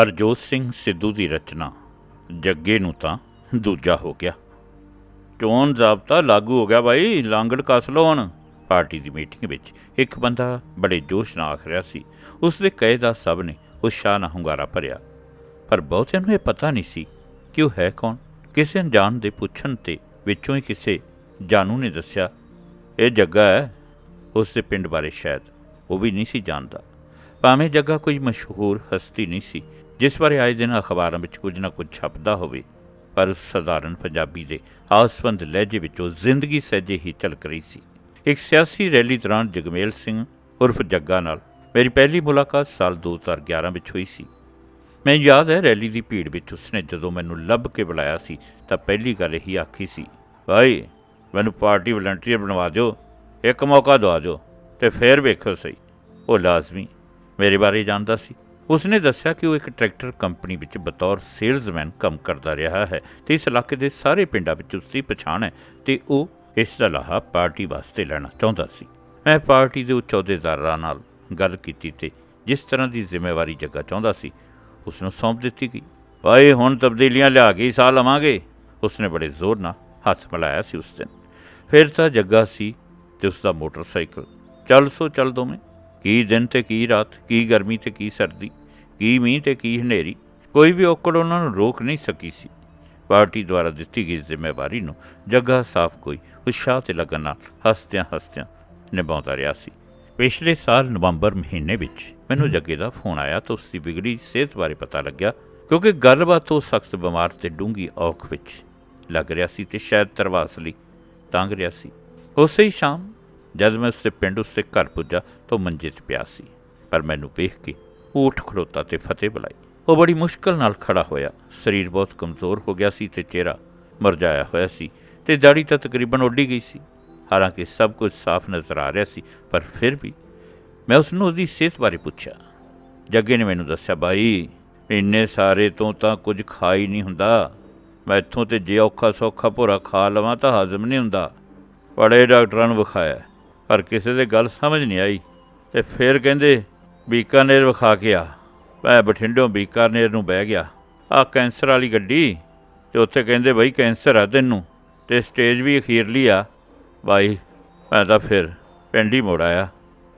ਹਰਜੋਤ ਸਿੰਘ ਸਿੱਧੂ ਦੀ ਰਚਨਾ, ਜੱਗੇ ਨੂੰ ਤਾਂ ਦੂਜਾ ਹੋ ਗਿਆ। ਚੋਣ ਜ਼ਾਬਤਾ ਲਾਗੂ ਹੋ ਗਿਆ ਬਾਈ, ਲਾਂਗੜ ਕਸ ਲਓ ਪਾਰਟੀ ਦੀ ਮੀਟਿੰਗ ਵਿੱਚ ਇੱਕ ਬੰਦਾ ਬੜੇ ਜੋਸ਼ ਨਾਲ ਆਖ ਰਿਹਾ ਸੀ। ਉਸ ਦੇ ਕਹੇ ਦਾ ਸਭ ਨੇ ਉਤਸ਼ਾਹ ਨਾਲ ਹੁੰਗਾਰਾ ਭਰਿਆ। ਪਰ ਬਹੁਤਿਆਂ ਨੂੰ ਇਹ ਪਤਾ ਨਹੀਂ ਸੀ ਕਿ ਉਹ ਹੈ ਕੌਣ। ਕਿਸੇ ਅਣਜਾਣ ਦੇ ਪੁੱਛਣ ਤੇ ਵਿੱਚੋਂ ਹੀ ਕਿਸੇ ਜਾਨੂ ਨੇ ਦੱਸਿਆ, ਇਹ ਜੱਗਾ ਹੈ। ਉਸ ਦੇ ਪਿੰਡ ਬਾਰੇ ਸ਼ਾਇਦ ਉਹ ਵੀ ਨਹੀਂ ਸੀ ਜਾਣਦਾ। ਭਾਵੇਂ ਜੱਗਾ ਕੋਈ ਮਸ਼ਹੂਰ ਹਸਤੀ ਨਹੀਂ ਸੀ, ਜਿਸ ਬਾਰੇ ਆਏ ਦਿਨ ਅਖਬਾਰਾਂ ਵਿੱਚ ਕੁਝ ਨਾ ਕੁਝ ਛਪਦਾ ਹੋਵੇ, ਪਰ ਸਧਾਰਨ ਪੰਜਾਬੀ ਦੇ ਆਸਵੰਦ ਲਹਿਜੇ ਵਿੱਚੋਂ ਜ਼ਿੰਦਗੀ ਸਹਿਜੇ ਹੀ ਝਲਕ ਰਹੀ ਸੀ। ਇੱਕ ਸਿਆਸੀ ਰੈਲੀ ਦੌਰਾਨ ਜਗਮੇਲ ਸਿੰਘ ਉਰਫ ਜੱਗਾ ਨਾਲ ਮੇਰੀ ਪਹਿਲੀ ਮੁਲਾਕਾਤ ਸਾਲ 2011 ਵਿੱਚ ਹੋਈ ਸੀ। ਮੈਨੂੰ ਯਾਦ ਹੈ ਰੈਲੀ ਦੀ ਭੀੜ ਵਿੱਚ ਉਸਨੇ ਜਦੋਂ ਮੈਨੂੰ ਲੱਭ ਕੇ ਬੁਲਾਇਆ ਸੀ, ਤਾਂ ਪਹਿਲੀ ਗੱਲ ਇਹੀ ਆਖੀ ਸੀ, ਭਾਈ, ਮੈਨੂੰ ਪਾਰਟੀ ਵਲੰਟੀਅਰ ਬਣਵਾ ਦਿਓ, ਇੱਕ ਮੌਕਾ ਦਵਾ ਦਿਓ ਤੇ ਫੇਰ ਵੇਖੋ ਸਹੀ। ਉਹ ਲਾਜ਼ਮੀ ਮੇਰੇ ਬਾਰੇ ਜਾਣਦਾ ਸੀ। ਉਸਨੇ ਦੱਸਿਆ ਕਿ ਉਹ ਇੱਕ ਟਰੈਕਟਰ ਕੰਪਨੀ ਵਿੱਚ ਬਤੌਰ ਸੇਲਜ਼ਮੈਨ ਕੰਮ ਕਰਦਾ ਰਿਹਾ ਹੈ ਤੇ ਇਸ ਇਲਾਕੇ ਦੇ ਸਾਰੇ ਪਿੰਡਾਂ ਵਿੱਚ ਉਸਦੀ ਪਛਾਣ ਹੈ ਤੇ ਉਹ ਇਸ ਦਾ ਲਾਹਾ ਪਾਰਟੀ ਵਾਸਤੇ ਲੈਣਾ ਚਾਹੁੰਦਾ ਸੀ। ਮੈਂ ਪਾਰਟੀ ਦੇ ਉੱਚ ਅਹੁਦੇਦਾਰਾਂ ਨਾਲ ਗੱਲ ਕੀਤੀ ਤੇ ਜਿਸ ਤਰ੍ਹਾਂ ਦੀ ਜ਼ਿੰਮੇਵਾਰੀ ਜੱਗਾ ਚਾਹੁੰਦਾ ਸੀ ਉਸ ਨੂੰ ਸੌਂਪ ਦਿੱਤੀ ਗਈ। ਭਾਈ ਹੁਣ ਤਬਦੀਲੀਆਂ ਲਿਆ ਕੇ ਹੀ ਸਾਹ ਲਵਾਂਗੇ। ਉਸਨੇ ਬੜੇ ਜ਼ੋਰ ਨਾਲ ਹੱਥ ਮਿਲਾਇਆ ਸੀ ਉਸ ਦਿਨ। ਫਿਰ ਤਾਂ ਜੱਗਾ ਸੀ ਤੇ ਉਸ ਦਾ ਮੋਟਰਸਾਈਕਲ ਚੱਲ ਸੋ ਚੱਲ ਦੋਵੇਂ ਕੀ ਦਿਨ ਤੇ ਕੀ ਰਾਤ ਕੀ ਗਰਮੀ ਤੇ ਕੀ ਸਰਦੀ ਕੀ ਮੀਂਹ ਤੇ ਕੀ ਹਨੇਰੀ। ਕੋਈ ਵੀ ਔਕੜ ਉਹਨਾਂ ਨੂੰ ਰੋਕ ਨਹੀਂ ਸਕੀ ਸੀ। ਪਾਰਟੀ ਦੁਆਰਾ ਦਿੱਤੀ ਗਈ ਜ਼ਿੰਮੇਵਾਰੀ ਨੂੰ ਜੱਗਾ ਸਾਫ਼ ਕੋਈ ਉਤਸ਼ਾਹ ਤੇ ਲਗਨ ਨਾਲ ਹੱਸਦਿਆਂ ਹੱਸਦਿਆਂ ਨਿਭਾਉਂਦਾ ਰਿਹਾ ਸੀ। ਪਿਛਲੇ ਸਾਲ ਨਵੰਬਰ ਮਹੀਨੇ ਵਿੱਚ ਮੈਨੂੰ ਜੱਗੇ ਦਾ ਫੋਨ ਆਇਆ ਤਾਂ ਉਸ ਦੀ ਵਿਗੜੀ ਸਿਹਤ ਬਾਰੇ ਪਤਾ ਲੱਗਿਆ ਕਿਉਂਕਿ ਗੱਲਬਾਤ ਉਹ ਸਖਤ ਬਿਮਾਰ ਤੇ ਡੂੰਗੀ ਔਖ ਵਿੱਚ ਲੱਗ ਰਿਹਾ ਸੀ ਤੇ ਸ਼ਾਇਦ ਤਰਵਾਸ ਲਈ ਤੰਗ ਰਿਹਾ ਸੀ। ਉਸੇ ਹੀ ਸ਼ਾਮ ਜਦ ਮੈਂ ਉਸਦੇ ਪਿੰਡ ਉਸਦੇ ਘਰ ਪੁੱਜਾ ਤਾਂ ਉਹ ਮੰਜੇ 'ਤੇ ਪਿਆ ਸੀ। ਪਰ ਮੈਨੂੰ ਵੇਖ ਕੇ ਉਹ ਉੱਠ ਖੜੋਤਾ ਤੇ ਫਤਿਹ ਬੁਲਾਈ। ਉਹ ਬੜੀ ਮੁਸ਼ਕਲ ਨਾਲ ਖੜਾ ਹੋਇਆ। ਸਰੀਰ ਬਹੁਤ ਕਮਜ਼ੋਰ ਹੋ ਗਿਆ ਸੀ ਤੇ ਚਿਹਰਾ ਮਰਜਾਇਆ ਹੋਇਆ ਸੀ ਤੇ ਦਾੜੀ ਤਾਂ ਤਕਰੀਬਨ ਉੱਡੀ ਗਈ ਸੀ। ਹਾਲਾਂਕਿ ਸਭ ਕੁਝ ਸਾਫ਼ ਨਜ਼ਰ ਆ ਰਿਹਾ ਸੀ, ਪਰ ਫਿਰ ਵੀ ਮੈਂ ਉਸ ਨੂੰ ਉਹਦੀ ਸਿਹਤ ਬਾਰੇ ਪੁੱਛਿਆ। ਜੱਗੇ ਨੇ ਮੈਨੂੰ ਦੱਸਿਆ ਬਾਈ ਇੰਨੇ ਸਾਰੇ ਤੋਂ ਤਾਂ ਕੁਝ ਖਾ ਹੀ ਨਹੀਂ ਹੁੰਦਾ। ਮੈਂ ਇੱਥੋਂ ਤੇ ਜੇ ਔਖਾ ਸੌਖਾ ਭੋਰਾ ਖਾ ਲਵਾਂ ਤਾਂ ਹਜ਼ਮ ਨਹੀਂ ਹੁੰਦਾ। ਬੜੇ ਡਾਕਟਰਾਂ ਨੂੰ ਵਿਖਾਇਆ। ਪਰ ਕਿਸੇ ਦੇ ਗੱਲ ਸਮਝ ਨਹੀਂ ਆਈ ਤੇ ਫਿਰ ਕਹਿੰਦੇ, ਬੀਕਾਨੇਰ ਵਿਖਾ ਕੇ ਆ। ਮੈਂ ਬਠਿੰਡੋਂ ਬੀਕਾਨੇਰ ਨੂੰ ਬਹਿ ਗਿਆ। ਆ ਕੈਂਸਰ ਵਾਲੀ ਗੱਡੀ? ਤੇ ਉੱਥੇ ਕਹਿੰਦੇ, ਬਈ, ਕੈਂਸਰ ਆ ਤੈਨੂੰ। ਤੇ ਸਟੇਜ ਵੀ ਅਖੀਰਲੀ ਆ। ਬਾਈ, ਮੈਂ ਤਾਂ ਫਿਰ ਪਿੰਡ ਹੀ ਮੁੜ ਆਇਆ।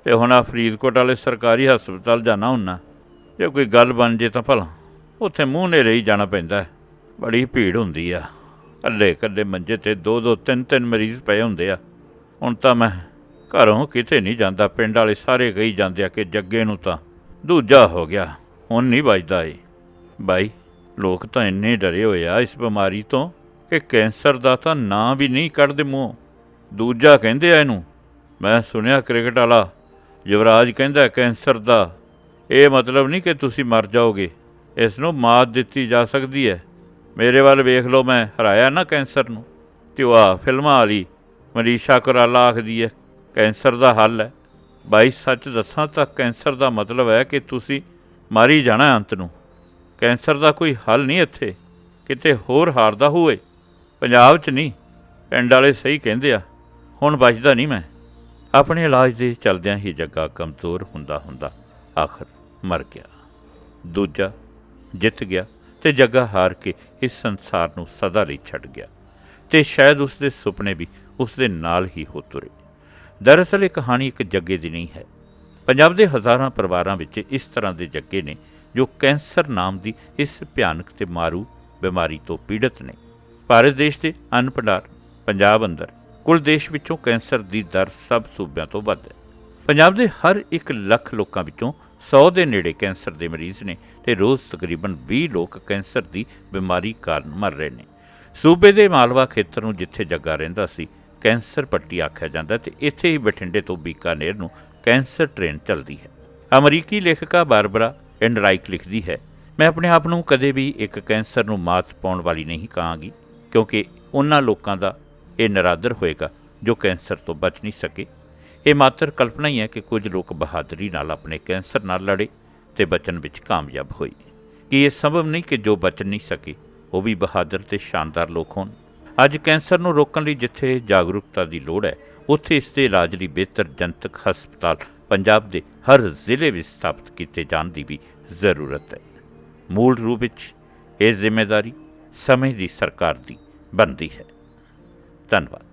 ਤੇ ਹੁਣ ਆ ਫਰੀਦਕੋਟ ਵਾਲੇ ਸਰਕਾਰੀ ਹਸਪਤਾਲ ਜਾਣਾ ਹੁੰਨਾ। ਜੇ ਕੋਈ ਗੱਲ ਬਣ ਜੇ ਤਾਂ ਭਲਾ, ਉੱਥੇ ਮੂੰਹ ਨੇਰੇ ਹੀ ਜਾਣਾ ਪੈਂਦਾ ਬੜੀ ਭੀੜ ਹੁੰਦੀ ਆ। ਕੱਲੇ ਕੱਲੇ ਮੰਜੇ ਤੇ ਦੋ ਦੋ ਤਿੰਨ ਤਿੰਨ ਮਰੀਜ਼ ਪਏ ਹੁੰਦੇ ਆ। ਹੁਣ ਤਾਂ ਮੈਂ ਘਰੋਂ ਕਿਤੇ ਨਹੀਂ ਜਾਂਦਾ, ਪਿੰਡ ਵਾਲੇ ਸਾਰੇ ਕਹੀ ਜਾਂਦੇ ਆ ਕਿ ਜੱਗੇ ਨੂੰ ਤਾਂ ਦੂਜਾ ਹੋ ਗਿਆ, ਹੁਣ ਨਹੀਂ ਵੱਜਦਾ ਏ ਬਾਈ, ਲੋਕ ਤਾਂ ਇੰਨੇ ਡਰੇ ਹੋਏ ਆ ਇਸ ਬਿਮਾਰੀ ਤੋਂ ਕਿ ਕੈਂਸਰ ਦਾ ਤਾਂ ਨਾਂ ਵੀ ਨਹੀਂ ਕੱਢਦੇ ਮੂੰਹ। ਦੂਜਾ ਕਹਿੰਦੇ ਆ ਇਹਨੂੰ, ਮੈਂ ਸੁਣਿਆ ਕ੍ਰਿਕਟ ਵਾਲਾ ਯੁਵਰਾਜ ਕਹਿੰਦਾ ਕੈਂਸਰ ਦਾ, ਇਹ ਮਤਲਬ ਨਹੀਂ ਕਿ ਤੁਸੀਂ ਮਰ ਜਾਓਗੇ ਇਸ ਨੂੰ ਮਾਤ ਦਿੱਤੀ ਜਾ ਸਕਦੀ ਹੈ। ਮੇਰੇ ਵੱਲ ਵੇਖ ਲਓ, ਮੈਂ ਹਰਾਇਆ ਨਾ ਕੈਂਸਰ ਨੂੰ। ਤੇ ਉਹ ਆ ਫਿਲਮਾਂ ਵਾਲੀ, ਮਨੀਸ਼ਾ ਕੁਰਾਲਾ ਆਖਦੀ ਹੈ ਕੈਂਸਰ ਦਾ ਹੱਲ ਹੈ। ਬਾਈ, ਸੱਚ ਦੱਸਾਂ ਤਾਂ ਕੈਂਸਰ ਦਾ ਮਤਲਬ ਹੈ ਕਿ ਤੁਸੀਂ ਮਾਰੀ ਜਾਣਾ ਅੰਤ ਨੂੰ। ਕੈਂਸਰ ਦਾ ਕੋਈ ਹੱਲ ਨਹੀਂ ਇੱਥੇ। ਕਿਤੇ ਹੋਰ ਹਾਰਦਾ ਹੋਵੇ। ਪੰਜਾਬ 'ਚ ਨਹੀਂ, ਪਿੰਡ ਵਾਲੇ ਸਹੀ ਕਹਿੰਦੇ ਆ, ਹੁਣ ਬਚਦਾ ਨਹੀਂ ਮੈਂ। ਆਪਣੇ ਇਲਾਜ ਦੇ ਚਲਦਿਆਂ ਹੀ ਜੱਗਾ ਕਮਜ਼ੋਰ ਹੁੰਦਾ ਹੁੰਦਾ ਆਖਰ ਮਰ ਗਿਆ। ਦੂਜਾ, ਜਿੱਤ ਗਿਆ ਤੇ ਜੱਗਾ ਹਾਰ ਕੇ ਇਸ ਸੰਸਾਰ ਨੂੰ ਸਦਾ ਲਈ ਛੱਡ ਗਿਆ ਤੇ ਸ਼ਾਇਦ ਉਸ ਦੇ ਸੁਪਨੇ ਵੀ ਉਸ ਦੇ ਨਾਲ ਹੀ ਹੋ ਤੁਰੇ। ਦਰਅਸਲ, ਇਹ ਕਹਾਣੀ ਇੱਕ ਜੱਗੇ ਦੀ ਨਹੀਂ ਹੈ। ਪੰਜਾਬ ਦੇ ਹਜ਼ਾਰਾਂ ਪਰਿਵਾਰਾਂ ਵਿੱਚ ਇਸ ਤਰ੍ਹਾਂ ਦੇ ਜੱਗੇ ਨੇ, ਜੋ ਕੈਂਸਰ ਨਾਮ ਦੀ ਇਸ ਭਿਆਨਕ ਤੇ ਮਾਰੂ ਬਿਮਾਰੀ ਤੋਂ ਪੀੜਤ ਨੇ। ਭਾਰਤ ਦੇਸ਼ ਦੇ ਅੰਨ ਭੰਡਾਰ, ਪੰਜਾਬ ਅੰਦਰ, ਕੁੱਲ ਦੇਸ਼ ਵਿੱਚੋਂ ਕੈਂਸਰ ਦੀ ਦਰ ਸਭ ਸੂਬਿਆਂ ਤੋਂ ਵੱਧ ਹੈ। ਪੰਜਾਬ ਦੇ ਹਰ 1 ਲੱਖ ਲੋਕਾਂ ਵਿੱਚੋਂ 100 ਦੇ ਨੇੜੇ ਕੈਂਸਰ ਦੇ ਮਰੀਜ਼ ਨੇ ਤੇ ਰੋਜ਼ ਤਕਰੀਬਨ 20 ਲੋਕ ਕੈਂਸਰ ਦੀ ਬਿਮਾਰੀ ਕਾਰਨ ਮਰ ਰਹੇ ਨੇ। ਸੂਬੇ ਦੇ ਮਾਲਵਾ ਖੇਤਰ ਨੂੰ ਜਿੱਥੇ ਜੱਗਾ ਰਹਿੰਦਾ ਸੀ ਕੈਂਸਰ ਪੱਟੀ ਆਖਿਆ ਜਾਂਦਾ ਤੇ ਇੱਥੇ ਹੀ ਬਠਿੰਡੇ ਤੋਂ ਬੀਕਾਨੇਰ ਨੂੰ ਕੈਂਸਰ ਟ੍ਰੇਨ ਚੱਲਦੀ ਹੈ। ਅਮਰੀਕੀ ਲੇਖਕਾ ਬਾਰਬਰਾ ਐਂਡਰਾਈਕ ਲਿਖਦੀ ਹੈ, ਮੈਂ ਆਪਣੇ ਆਪ ਨੂੰ ਕਦੇ ਵੀ ਇੱਕ ਕੈਂਸਰ ਨੂੰ ਮਾਤ ਪਾਉਣ ਵਾਲੀ ਨਹੀਂ ਕਹਾਂਗੀ, ਕਿਉਂਕਿ ਉਹਨਾਂ ਲੋਕਾਂ ਦਾ ਇਹ ਨਰਾਦਰ ਹੋਏਗਾ ਜੋ ਕੈਂਸਰ ਤੋਂ ਬਚ ਨਹੀਂ ਸਕੇ। ਇਹ ਮਾਤਰ ਕਲਪਨਾ ਹੀ ਹੈ ਕਿ ਕੁਝ ਲੋਕ ਬਹਾਦਰੀ ਨਾਲ ਆਪਣੇ ਕੈਂਸਰ ਨਾਲ ਲੜੇ ਤੇ ਬਚਣ ਵਿੱਚ ਕਾਮਯਾਬ ਹੋਏ। ਕਿ ਇਹ ਸੰਭਵ ਨਹੀਂ ਕਿ ਜੋ ਬਚ ਨਹੀਂ ਸਕੇ, ਉਹ ਵੀ ਬਹਾਦਰ ਤੇ ਸ਼ਾਨਦਾਰ ਲੋਕ ਹੋਣ? ਅੱਜ ਕੈਂਸਰ ਨੂੰ ਰੋਕਣ ਲਈ ਜਿੱਥੇ ਜਾਗਰੂਕਤਾ ਦੀ ਲੋੜ ਹੈ, ਉੱਥੇ ਇਸ ਦੇ ਇਲਾਜ ਲਈ ਬਿਹਤਰ ਜਨਤਕ ਹਸਪਤਾਲ ਪੰਜਾਬ ਦੇ ਹਰ ਜ਼ਿਲ੍ਹੇ ਵਿੱਚ ਸਥਾਪਿਤ ਕੀਤੇ ਜਾਣ ਦੀ ਵੀ ਜ਼ਰੂਰਤ ਹੈ। ਮੂਲ ਰੂਪ ਵਿੱਚ ਇਹ ਜ਼ਿੰਮੇਵਾਰੀ ਸਮੇਂ ਦੀ ਸਰਕਾਰ ਦੀ ਬਣਦੀ ਹੈ। ਧੰਨਵਾਦ।